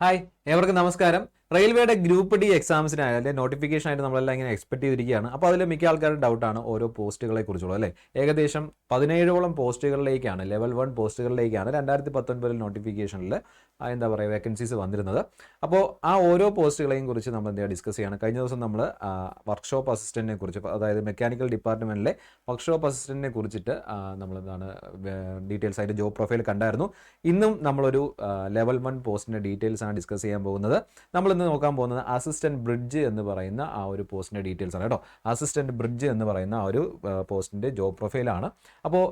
Hi ഏവർക്കും നമസ്കാരം. റെയിൽവേയുടെ ഗ്രൂപ്പ് ഡി എക്സാംസിനായാലും അതിന്റെ നോട്ടിഫിക്കേഷൻ ആയിട്ട് നമ്മളെല്ലാം ഇങ്ങനെ എക്സ്പെക്ട് ചെയ്തിരിക്കുകയാണ്. അപ്പോൾ അതിൽ മിക്ക ആൾക്കാരുടെ ഡൗട്ടാണ് ഓരോ പോസ്റ്റുകളെ കുറിച്ചുള്ളത് അല്ലേ? ഏകദേശം പതിനേഴോളം പോസ്റ്റുകളിലേക്കാണ് ലെവൽ വൺ പോസ്റ്റുകളിലേക്കാണ് രണ്ടായിരത്തി പത്തൊൻപതിൽ നോട്ടിഫിക്കേഷനിൽ എന്താ പറയുക വേക്കൻസീസ് വന്നിരുന്നത്. അപ്പോൾ ആ ഓരോ പോസ്റ്റുകളെയും കുറിച്ച് നമ്മൾ എന്താ ഡിസ്കസ് ചെയ്യണം. കഴിഞ്ഞ ദിവസം നമ്മൾ വർക്ക്ഷോപ്പ് അസിസ്റ്റന്റിനെ കുറിച്ച് അതായത് മെക്കാനിക്കൽ ഡിപ്പാർട്ട്മെന്റിലെ വർക്ക്ഷോപ്പ് അസിസ്റ്റന്റിനെ കുറിച്ചിട്ട് നമ്മൾ എന്താണ് ഡീറ്റെയിൽസ് ആയിട്ട് ജോബ് പ്രൊഫൈൽ കണ്ടായിരുന്നു. ഇന്നും നമ്മളൊരു ലെവൽ വൺ പോസ്റ്റിന്റെ ഡീറ്റെയിൽസ് ആണ് ഡിസ്കസ് ചെയ്യാൻ പോകുന്നത്. നമ്മൾ ഇന്ന് നോക്കാൻ പോകുന്നത് അസിസ്റ്റന്റ് ബ്രിഡ്ജ് എന്ന് പറയുന്ന ആ ഒരു പോസ്റ്റിന്റെ ഡീറ്റെയിൽസ് ആണ് കേട്ടോ. അസിസ്റ്റന്റ് ബ്രിഡ്ജ് എന്ന് പറയുന്ന ആ ഒരു പോസ്റ്റിന്റെ ജോബ് പ്രൊഫൈലാണ് അപ്പോൾ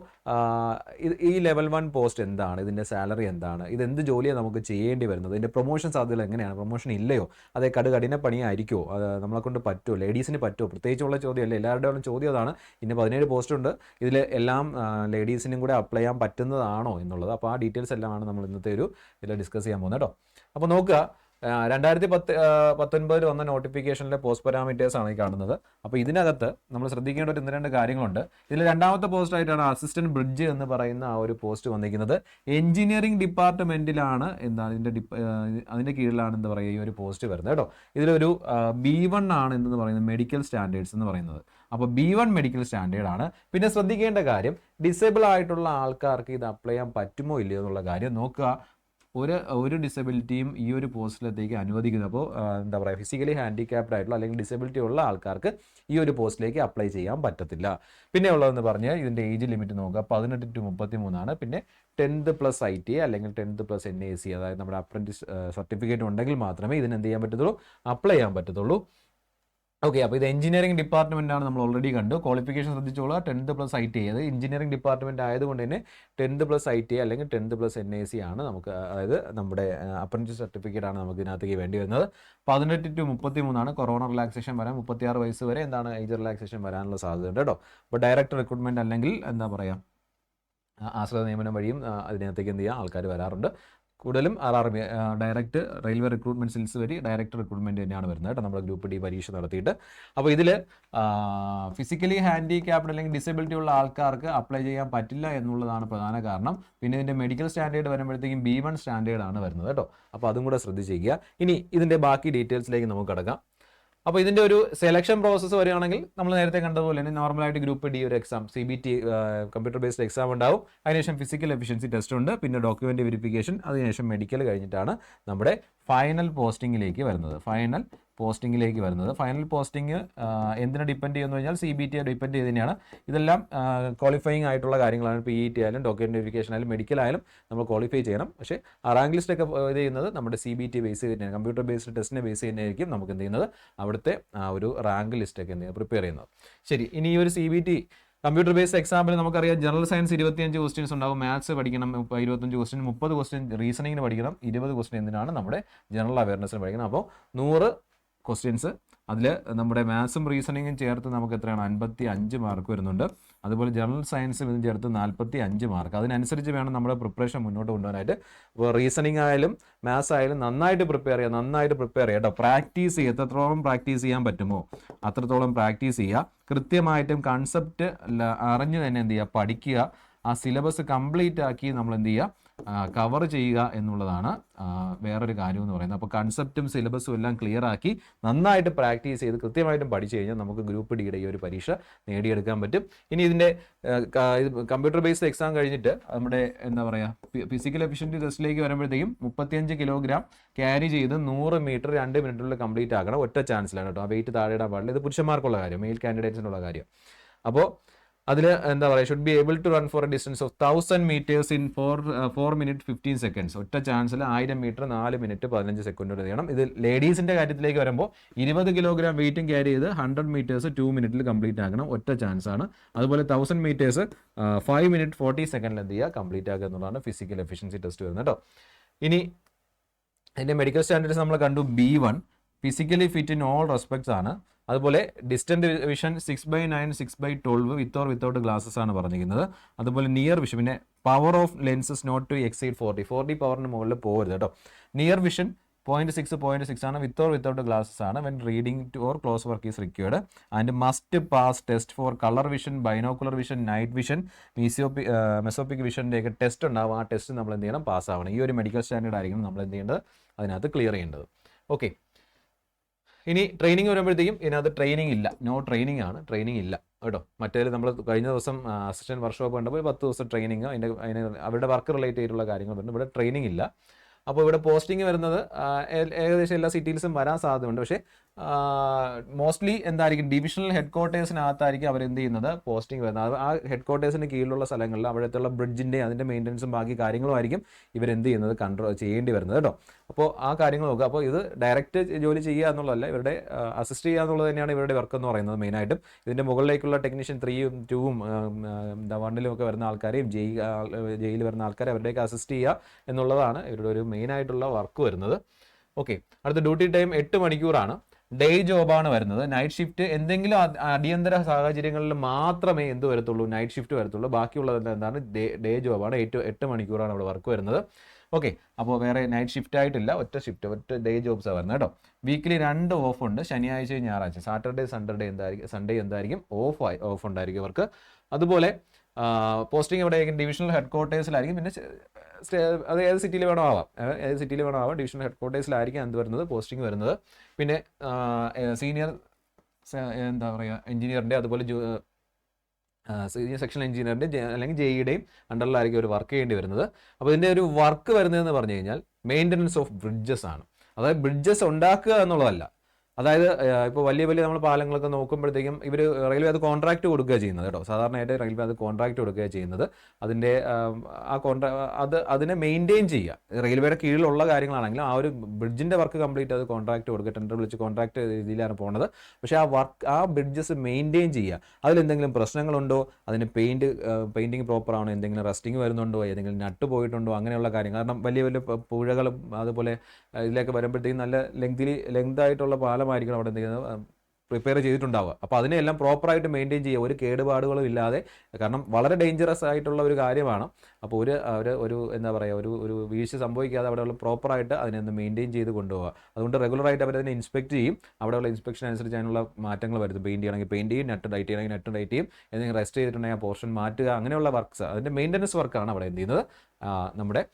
ഈ ലെവൽ വൺ പോസ്റ്റ് എന്താണ്? ഇതിന്റെ സാലറി എന്താണ്? ഇത് എന്ത് ജോലിയാണ് നമുക്ക് ചെയ്യേണ്ടി വരുന്നത്? ഇതിന്റെ പ്രൊമോഷൻ സാധ്യത എങ്ങനെയാണ്? പ്രൊമോഷൻ ഇല്ലയോ? അതേ കടുകഠിന പണിയായിരിക്കുമോ നമ്മളെ കൊണ്ട് പറ്റുമോ? ലേഡീസിന് പറ്റുമോ? പ്രത്യേകിച്ചുള്ള ചോദ്യമല്ലേ. എല്ലാവരുടെയും ചോദ്യം അതാണ്. ഇന്ന് പതിനേഴ് പോസ്റ്റ് ഉണ്ട്. ഇതിൽ എല്ലാം ലേഡീസിനും കൂടെ അപ്ലൈ ചെയ്യാൻ പറ്റുന്നതാണോ എന്നുള്ളത്. അപ്പോൾ ആ ഡീറ്റെയിൽസ് എല്ലാമാണ് നമ്മൾ ഇന്നത്തെ ഒരു ഇതിൽ ഡിസ്കസ് ചെയ്യാൻ പോകുന്നത് കേട്ടോ. അപ്പോൾ നോക്കുക രണ്ടായിരത്തി പത്ത് പത്തൊൻപതിൽ വന്ന നോട്ടിഫിക്കേഷനിലെ പോസ്റ്റ് പാരാമീറ്റേഴ്സ് ആണ് ഈ കാണുന്നത്. അപ്പോൾ ഇതിനകത്ത് നമ്മൾ ശ്രദ്ധിക്കേണ്ട ഒരു ഒന്ന് രണ്ട് കാര്യങ്ങളുണ്ട്. ഇതിൽ രണ്ടാമത്തെ പോസ്റ്റ് ആയിട്ടാണ് അസിസ്റ്റന്റ് ബ്രിഡ്ജ് എന്ന് പറയുന്ന ആ ഒരു പോസ്റ്റ് വന്നിരിക്കുന്നത്. എഞ്ചിനീയറിംഗ് ഡിപ്പാർട്ട്മെന്റിലാണ് എന്താണ് ഇതിന്റെ അതിന്റെ കീഴിലാണ് എന്താ പറയുക ഈ ഒരു പോസ്റ്റ് വരുന്നത് കേട്ടോ. ഇതിലൊരു ബി വൺ ആണ് എന്ന് പറയുന്നത്? മെഡിക്കൽ സ്റ്റാൻഡേർഡ്സ് എന്ന് പറയുന്നത്. അപ്പോൾ ബി വൺ മെഡിക്കൽ സ്റ്റാൻഡേർഡ് ആണ്. പിന്നെ ശ്രദ്ധിക്കേണ്ട കാര്യം ഡിസേബിൾ ആയിട്ടുള്ള ആൾക്കാർക്ക് ഇത് അപ്ലൈ ചെയ്യാൻ പറ്റുമോ ഇല്ലയോ എന്നുള്ള കാര്യം നോക്കുക. ഒരു ഒരു ഡിസബിലിറ്റിയും ഈ ഒരു പോസ്റ്റിലെത്തേക്ക് അനുവദിക്കുന്നു. അപ്പോൾ എന്താ പറയുക ഫിസിക്കലി ഹാൻഡിക്യാപ്ഡ് ആയിട്ടുള്ള അല്ലെങ്കിൽ ഡിസബിലിറ്റി ഉള്ള ആൾക്കാർക്ക് ഈ ഒരു പോസ്റ്റിലേക്ക് അപ്ലൈ ചെയ്യാൻ പറ്റത്തില്ല. പിന്നെ ഉള്ളതെന്ന് പറഞ്ഞാൽ ഇതിന്റെ ഏജ് ലിമിറ്റ് നോക്കുക. പതിനെട്ട് ടു മുപ്പത്തി മൂന്നാണ് പിന്നെ ടെൻത്ത് പ്ലസ് ഐ ടി അല്ലെങ്കിൽ tenth plus N A C അതായത് നമ്മുടെ അപ്രന്റീസ് സർട്ടിഫിക്കറ്റ് ഉണ്ടെങ്കിൽ മാത്രമേ ഇതിന് എന്ത് ചെയ്യാൻ പറ്റത്തുള്ളൂ? അപ്ലൈ ചെയ്യാൻ പറ്റത്തുള്ളൂ. ഓക്കെ അപ്പോൾ ഇത് എഞ്ചിനീയറിംഗ് ഡിപ്പാർട്ട്മെന്റ് ആണ് നമ്മൾ ഓൾറെഡി കണ്ടു. ക്വാളിഫിക്കേഷൻ ശ്രദ്ധിച്ചോളൂ. ടെൻത്ത് പ്ലസ് ഐ ടി അത് എഞ്ചിനീയറിംഗ് ഡിപ്പാർട്ട്മെന്റ് ആയതുകൊണ്ട് തന്നെ ടെൻത്ത് പ്ലസ് ഐ ടി അല്ലെങ്കിൽ tenth plus N A C ആണ് നമുക്ക് അതായത് നമ്മുടെ അപ്രന്റീസ് സർട്ടിഫിക്കറ്റ് ആണ് നമുക്ക് ഇതിനകത്തേക്ക് വേണ്ടി വരുന്നത്. പതിനെട്ട് ടു മുപ്പത്തി മൂന്നാണ് കൊറോണ റിലാക്സേഷൻ വരാൻ. മുപ്പത്തിയാറ് വയസ്സ് വരെ എന്താണ് ഏജ് റിലാക്സേഷൻ വരാനുള്ള സാധ്യത ഉണ്ട് കേട്ടോ. അപ്പോൾ ഡയറക്റ്റ് റിക്രൂട്ട്മെന്റ് അല്ലെങ്കിൽ എന്താ പറയുക ആശ്രിത നിയമനം വഴിയും അതിനകത്തേക്ക് എന്ത് ചെയ്യുക ആൾക്കാർ വരാറുണ്ട്. കൂടുതലും R R B direct railway recruitment cells വഴി ഡയറക്റ്റ് റിക്രൂട്ട്മെന്റ് തന്നെയാണ് വരുന്നത് കേട്ടോ നമ്മുടെ ഗ്രൂപ്പ് ഡി പരീക്ഷ നടത്തിയിട്ട്. അപ്പോൾ ഇതിൽ ഫിസിക്കലി ഹാൻഡിക്യാപ്ഡ് അല്ലെങ്കിൽ ഡിസബിലിറ്റി ഉള്ള ആൾക്കാർക്ക് അപ്ലൈ ചെയ്യാൻ പറ്റില്ല എന്നുള്ളതാണ് പ്രധാന കാരണം. പിന്നെ ഇതിന്റെ മെഡിക്കൽ സ്റ്റാൻഡേർഡ് വരുമ്പോഴത്തേക്കും ബി വൺ സ്റ്റാൻഡേർഡ് ആണ് വരുന്നത് കേട്ടോ. അപ്പോൾ അതും കൂടെ ശ്രദ്ധിച്ചിരിക്കുക ഇനി ഇതിന്റെ ബാക്കി ഡീറ്റെയിൽസിലേക്ക് നമുക്ക് കിടക്കാം. അപ്പോൾ ഇതിന്റെ ഒരു സെലക്ഷൻ പ്രോസസ്സ് വരികയാണെങ്കിൽ നമ്മൾ നേരത്തെ കണ്ടതുപോലെ തന്നെ നോർമലായിട്ട് ഗ്രൂപ്പ് ഡി ഒരു exam C B T computer based exam ഉണ്ടാവും. അതിനുശേഷം ഫിസിക്കൽ എഫിഷ്യൻസി ടെസ്റ്റ് ഉണ്ട്. പിന്നെ ഡോക്യുമെന്റ് വെരിഫിക്കേഷൻ അതിനുശേഷം മെഡിക്കൽ കഴിഞ്ഞിട്ടാണ് നമ്മുടെ ഫൈനൽ പോസ്റ്റിംഗിലേക്ക് വരുന്നത്. ഫൈനൽ പോസ്റ്റിംഗിലേക്ക് വരുന്നത്. ഫൈനൽ പോസ്റ്റിംഗ് എന്തിനെ ഡിപ്പെൻഡ് ചെയ്യുന്നു കഴിഞ്ഞാൽ സി ബി ടി ഡിപ്പെൻഡ് ചെയ്തതിനെയാണ്. ഇതെല്ലാം ക്വാളിഫയിങ് ആയിട്ടുള്ള കാര്യങ്ങളാണ്. പി ഇ ടി ആയാലും ഡോക്യുമെന്റ് വെരിഫിക്കേഷൻ ആയാലും മെഡിക്കൽ ആയാലും നമ്മൾ ക്വാളിഫൈ ചെയ്യണം. പക്ഷേ ആ റാങ്ക് ലിസ്റ്റ് ഒക്കെ ഇത് ചെയ്യുന്നത് നമ്മുടെ സി ബി ടി ബേസ് ചെയ്ത് തന്നെയാണ്. കമ്പ്യൂട്ടർ ബേസ്ഡ് ടെസ്റ്റിനെ ബേസ് ചെയ്യുന്നതായിരിക്കും നമുക്ക് എന്ത് ചെയ്യുന്നത്? അവിടുത്തെ ആ ഒരു റാങ്ക് ലിസ്റ്റ് ഒക്കെ എന്ത് ചെയ്യുന്നത്? പ്രിപ്പയർ ചെയ്യുന്നത്. ശരി ഇനി ഈ ഒരു C B T computer based example നമുക്കറിയാം ജനറൽ സയൻസ് ഇരുപത്തിയഞ്ച് ക്വസ്റ്റ്യൻസ് ഉണ്ടാവും. മാത്സ് പഠിക്കണം ഇരുപത്തഞ്ച് ക്വസ്റ്റ്യൻ മുപ്പത് ക്വസ്റ്റ്യൻ റീസണിങ്ങിന് പഠിക്കണം. ഇരുപത് ക്വസ്റ്റ്യൻ എന്തിനാണ് നമ്മുടെ ജനറൽ അവയർനെസ്സിന് പഠിക്കണം. അപ്പോൾ നൂറ് ക്വസ്റ്റ്യൻസ് അതിൽ നമ്മുടെ മാത്സും റീസണിങ്ങും ചേർത്ത് നമുക്ക് എത്രയാണ്? അൻപത്തി അഞ്ച് മാർക്ക് വരുന്നുണ്ട്. അതുപോലെ ജനറൽ സയൻസും ഇതും ചേർത്ത് നാൽപ്പത്തി അഞ്ച് മാർക്ക് അതിനനുസരിച്ച് വേണം നമ്മുടെ പ്രിപ്പറേഷൻ മുന്നോട്ട് കൊണ്ടുപോകാനായിട്ട് ഇപ്പോൾ റീസണിങ് ആയാലും മാത്സ് ആയാലും നന്നായിട്ട് പ്രിപ്പയർ ചെയ്യുക നന്നായിട്ട് പ്രിപ്പയർ ചെയ്യുക കേട്ടോ. പ്രാക്ടീസ് ചെയ്യുക. എത്രത്തോളം പ്രാക്ടീസ് ചെയ്യാൻ പറ്റുമോ? അത്രത്തോളം പ്രാക്ടീസ് ചെയ്യുക. കൃത്യമായിട്ടും കൺസെപ്റ്റ് അറിഞ്ഞ് തന്നെ എന്ത് ചെയ്യുക? പഠിക്കുക. ആ സിലബസ് കംപ്ലീറ്റ് ആക്കി നമ്മൾ എന്ത് ചെയ്യുക? കവർ ചെയ്യുക എന്നുള്ളതാണ് വേറൊരു കാര്യം എന്ന് പറയുന്നത് അപ്പോൾ കൺസെപ്റ്റും സിലബസും എല്ലാം ക്ലിയർ ആക്കി നന്നായിട്ട് പ്രാക്ടീസ് ചെയ്ത് കൃത്യമായിട്ടും പഠിച്ചു കഴിഞ്ഞാൽ നമുക്ക് ഗ്രൂപ്പ് ഡിയുടെ ഈ ഒരു പരീക്ഷ നേടിയെടുക്കാൻ പറ്റും. ഇനി ഇതിന്റെ കമ്പ്യൂട്ടർ ബേസ്ഡ് എക്സാം കഴിഞ്ഞിട്ട് നമ്മുടെ എന്താ പറയുക ഫിസിക്കൽ എഫിഷ്യൻസി ടെസ്റ്റിലേക്ക് വരുമ്പോഴത്തേക്കും മുപ്പത്തിയഞ്ച് കിലോഗ്രാം ക്യാരി ചെയ്ത് നൂറ് മീറ്റർ രണ്ട് മിനിറ്റിനുള്ളിൽ കംപ്ലീറ്റ് ആക്കണം ഒറ്റ ചാൻസിലാണ് കേട്ടോ. ആ വെയിറ്റ് താഴെ ഇടാൻ പാടില്ല. ഇത് പുരുഷന്മാർക്കുള്ള കാര്യം മെയിൽ കാൻഡിഡേറ്റ്സിനുള്ള കാര്യം. അപ്പോൾ അതിൽ എന്താ പറയുക should be able to run for a distance of thousand metres in four four minute fifteen seconds ഒറ്റ ചാൻസിൽ ആയിരം മീറ്റർ നാല് മിനിറ്റ് പതിനഞ്ച് സെക്കൻഡ് ചെയ്യണം ഇത് ലേഡീസിന്റെ കാര്യത്തിലേക്ക് വരുമ്പോൾ ഇരുപത് കിലോഗ്രാം വെയിറ്റും ക്യാരി ചെയ്ത് ഹൺഡ്രഡ് മീറ്റേഴ്സ് ടു മിനിറ്റിൽ കംപ്ലീറ്റ് ആക്കണം. ഒറ്റ ചാൻസ് ആണ്. അതുപോലെ thousand metres five minute forty സെക്കൻഡിൽ എന്ത് ചെയ്യുക കംപ്ലീറ്റ് ആക്കുക എന്നുള്ളതാണ് ഫിസിക്കൽ എഫിഷ്യൻസി ടെസ്റ്റ് വരുന്നത് കേട്ടോ. ഇനി അതിന്റെ മെഡിക്കൽ സ്റ്റാൻഡേർഡ്സ് നമ്മൾ കണ്ടു B one physically fit in all respects ആണ്. അതുപോലെ distant vision six by nine six by twelve with or without glasses ആണ് പറഞ്ഞിരിക്കുന്നത്. അതുപോലെ നിയർ വിഷൻ പിന്നെ power of lenses not to exceed forty forty പവറിന് മുകളിൽ പോകരുത് കേട്ടോ. Near vision point six point six ആണ് വിത്ത് ഓർ വിത്തൗട്ട് ഗ്ലാസസ് ആണ് when reading to or close work is required and must pass test for colour vision binocular vision night vision മീസിയോപ്പി mesopic വിഷന്റെ ഒക്കെ test ഉണ്ടാവും. ആ test നമ്മൾ എന്ത് ചെയ്യണം? പാസ്സാവണം ഈ ഒരു മെഡിക്കൽ സ്റ്റാൻഡേർഡ് ആയിരിക്കണം നമ്മൾ എന്ത് ചെയ്യേണ്ടത്? അതിനകത്ത് ക്ലിയർ ചെയ്യേണ്ടത്. ഓക്കെ ഇനി ട്രെയിനിങ് വരുമ്പോഴത്തേക്കും ഇതിനകത്ത് ട്രെയിനിങ് ഇല്ല. നോ ട്രെയിനിങ് ആണ്. ട്രെയിനിങ് ഇല്ല. കേട്ടോ? മറ്റേ നമ്മൾ കഴിഞ്ഞ ദിവസം അസിസ്റ്റന്റ് വർക്ക്ഷോപ്പ് കണ്ടപ്പോൾ പത്ത് ദിവസം ട്രെയിനിങ് അതിന്റെ അതിന് അവരുടെ വർക്ക് റിലേറ്റ് ചെയ്തിട്ടുള്ള കാര്യങ്ങൾ വരുന്നുണ്ട് ഇവിടെ ട്രെയിനിങ് ഇല്ല. അപ്പോൾ ഇവിടെ പോസ്റ്റിംഗ് വരുന്നത് ഏകദേശം എല്ലാ സിറ്റീസും വരാൻ സാധ്യതയുണ്ട്. പക്ഷേ മോസ്റ്റ്ലി എന്തായിരിക്കും ഡിവിഷണൽ ഹെഡ് ക്വാർട്ടേഴ്സിനകത്തായിരിക്കും അവർ എന്ത് ചെയ്യുന്നത്? പോസ്റ്റിംഗ് വരുന്നത്. ആ ഹെഡ് ക്വാർട്ടേഴ്സിന് കീഴിലുള്ള സ്ഥലങ്ങളിൽ അവിടുത്തെ ബ്രിഡ്ജിന്റെ അതിന്റെ മെയിന്റനൻസും ബാക്കി കാര്യങ്ങളും ആയിരിക്കും ഇവരെന്ത് ചെയ്യുന്നത് കൺട്രോൾ ചെയ്യേണ്ടി വരുന്നത് കേട്ടോ. അപ്പോൾ ആ കാര്യങ്ങൾ നോക്കുക. അപ്പോൾ ഇത് ഡയറക്റ്റ് ജോലി ചെയ്യുക എന്നുള്ളതല്ല ഇവരുടെ അസിസ്റ്റ് ചെയ്യുക എന്നുള്ളത് തന്നെയാണ് ഇവരുടെ വർക്ക് എന്ന് പറയുന്നത് മെയിനായിട്ടും ഇതിന്റെ മുകളിലേക്കുള്ള ടെക്നീഷ്യൻ ത്രീയും ടൂവും എന്താ വണ്ണിലും ഒക്കെ വരുന്ന ആൾക്കാരെയും ജയി ജയിലിൽ വരുന്ന ആൾക്കാരെ അവരുടെയൊക്കെ അസിസ്റ്റ് ചെയ്യുക എന്നുള്ളതാണ് ഇവരുടെ ഒരു മെയിനായിട്ടുള്ള വർക്ക് വരുന്നത്. ഓക്കെ അടുത്ത ഡ്യൂട്ടി ടൈം എട്ട് മണിക്കൂറാണ്. ഡേ ജോബാണ് വരുന്നത്. നൈറ്റ് ഷിഫ്റ്റ് എന്തെങ്കിലും അടിയന്തര സാഹചര്യങ്ങളിൽ മാത്രമേ എന്ത് വരത്തുള്ളൂ? നൈറ്റ് ഷിഫ്റ്റ് വരത്തുള്ളൂ. ബാക്കിയുള്ളത് എന്താണ്? ഡേ ജോബാണ് എട്ട് എട്ട് മണിക്കൂറാണ് അവിടെ വർക്ക് വരുന്നത്. ഓക്കെ അപ്പോൾ വേറെ നൈറ്റ് ഷിഫ്റ്റ് ആയിട്ടില്ല. ഒറ്റ ഷിഫ്റ്റ് ഒറ്റ ഡേ ആണ് വരുന്നത് കേട്ടോ. വീക്കിലി രണ്ട് ഓഫ് ഉണ്ട്. ശനിയാഴ്ചയും ഞായറാഴ്ച സാറ്റർഡേ സൺഡേ എന്തായിരിക്കും? സൺഡേ എന്തായിരിക്കും? ഓഫ് ആയി ഓഫ് ഉണ്ടായിരിക്കും അവർക്ക് അതുപോലെ പോസ്റ്റിംഗ് എവിടെയായിരിക്കും? ഡിവിഷണൽ ഹെഡ് ക്വാർട്ടേഴ്സിലായിരിക്കും പിന്നെ അത് ഏത് സിറ്റിയിൽ വേണോ ആവാം. ഏത് സിറ്റിയിൽ വേണോ ആവാം. ഡിവിഷണൽ ഹെഡ് ക്വാർട്ടേഴ്സിലായിരിക്കും എന്ത് വരുന്നത് പോസ്റ്റിംഗ് വരുന്നത്. പിന്നെ സീനിയർ എന്താ പറയുക എഞ്ചിനീയറിന്റെ അതുപോലെ സീനിയർ സെക്ഷൻ എഞ്ചിനീയറിന്റെ അല്ലെങ്കിൽ ജെഇയുടെയും അണ്ടറിലായിരിക്കും ഒരു വർക്ക് ചെയ്യേണ്ടി വരുന്നത്. അപ്പോൾ ഇതിന്റെ ഒരു വർക്ക് വരുന്നതെന്ന് പറഞ്ഞു കഴിഞ്ഞാൽ മെയിന്റനൻസ് ഓഫ് ബ്രിഡ്ജസ് ആണ്. അതായത് ബ്രിഡ്ജസ് ഉണ്ടാക്കുക എന്നുള്ളതല്ല അതായത് ഇപ്പോൾ വലിയ വലിയ നമ്മൾ പാലങ്ങളൊക്കെ നോക്കുമ്പോഴത്തേക്കും ഇവർ റെയിൽവേ അത് കോൺട്രാക്ട് കൊടുക്കുക ചെയ്യുന്നത് കേട്ടോ. സാധാരണയായിട്ട് റെയിൽവേ അത് കോൺട്രാക്ട് കൊടുക്കുക ചെയ്യുന്നത്. അതിന്റെ ആ കോൺട്രാ അത് അതിനെ മെയിന്റെയിൻ ചെയ്യുക. റെയിൽവേയുടെ കീഴിലുള്ള കാര്യങ്ങളാണെങ്കിലും ആ ഒരു ബ്രിഡ്ജിന്റെ വർക്ക് കംപ്ലീറ്റ് അത് കോൺട്രാക്ട് കൊടുക്കുക. ടെൻഡർ വിളിച്ച് കോൺട്രാക്ട് രീതിയിലാണ് പോകുന്നത് പക്ഷേ ആ വർക്ക് ആ ബ്രിഡ്ജസ് മെയിന്റെയിൻ ചെയ്യുക. അതിലെന്തെങ്കിലും പ്രശ്നങ്ങളുണ്ടോ? അതിന് പെയിന്റ് പെയിന്റിങ് പ്രോപ്പർ ആണോ എന്തെങ്കിലും റസ്റ്റിംഗ് വരുന്നുണ്ടോ? ഏതെങ്കിലും നട്ട് പോയിട്ടുണ്ടോ? അങ്ങനെയുള്ള കാര്യങ്ങൾ. കാരണം വലിയ വലിയ പുഴകളും അതുപോലെ ഇതിലേക്ക് വരുമ്പോഴത്തേക്കും നല്ല ലെങ്തിലി ലെങ്ത് ആയിട്ടുള്ള പാലമായിരിക്കണം അവിടെ എന്തെങ്കിലും പ്രിപ്പയർ ചെയ്തിട്ടുണ്ടാവുക. അപ്പോൾ അതിനെല്ലാം പ്രോപ്പറായിട്ട് മെയിന്റെയിൻ ചെയ്യുക. ഒരു കേടുപാടുകളും ഇല്ലാതെ കാരണം വളരെ ഡേഞ്ചറസ് ആയിട്ടുള്ള ഒരു കാര്യമാണ്. അപ്പോൾ ഒരു ഒരു ഒരു എന്താ പറയുക ഒരു ഒരു വീഴ്ച സംഭവിക്കാതെ അവിടെയുള്ള പ്രോപ്പറായിട്ട് അതിനെ മെയിന്റെയിൻ ചെയ്ത് കൊണ്ടുപോകുക അതുകൊണ്ട് റെഗുലറായിട്ട് അവരതിനെ ഇൻസ്പെക്ട് ചെയ്യും. അവിടെയുള്ള ഇൻസ്പെക്ഷൻ അനുസരിച്ച് അതിനുള്ള മാറ്റങ്ങൾ വരുത്തും. പെയിന്റ് ചെയ്യണമെങ്കിൽ പെയിന്റ് ചെയ്യും. നട്ട് ഡൈറ്റ് ചെയ്യണമെങ്കിൽ നട്ട് ഡൈറ്റ് ചെയ്യും. എന്തെങ്കിലും റെസ്റ്റ് ചെയ്തിട്ടുണ്ടെങ്കിൽ ആ പോർഷൻ മാറ്റുക. അങ്ങനെയുള്ള വർക്ക്സ് അതിന്റെ മെയിന്റനൻസ് വർക്കാണ് അവിടെ എന്ത് ചെയ്യുന്നത്? നമ്മുടെ